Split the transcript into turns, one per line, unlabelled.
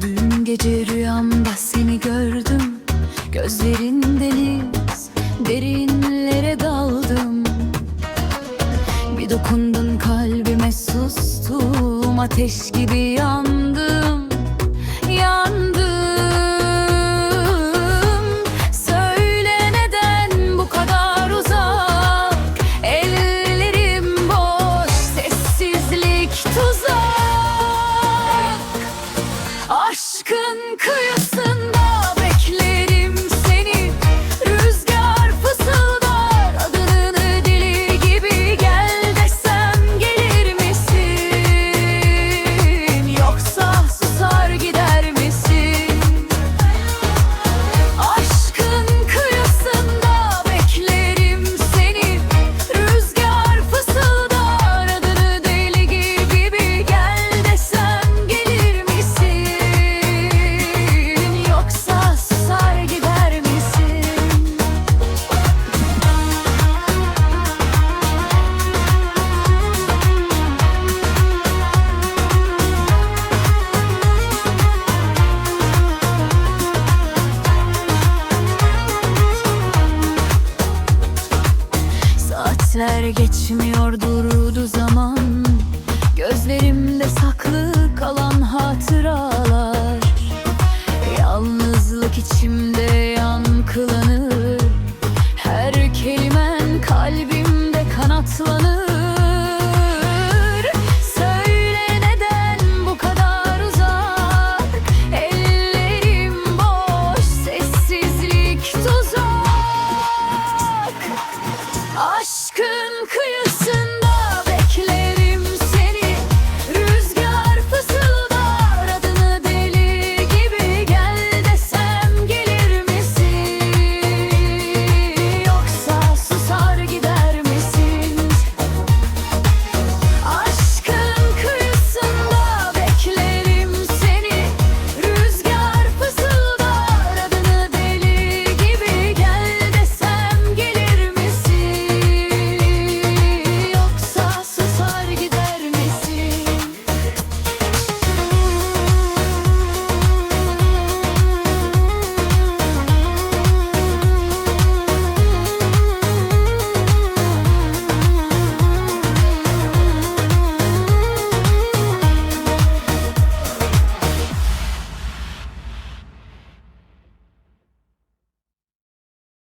Dün gece rüyamda seni gördüm. Gözlerin deniz Derinlere daldım. Bir dokundun kalbime sustum Ateş gibi yandım. Yandım. Saatler geçmiyor durdu zaman. Gözlerimde saklı kalan hatıralar. Yalnızlık içimde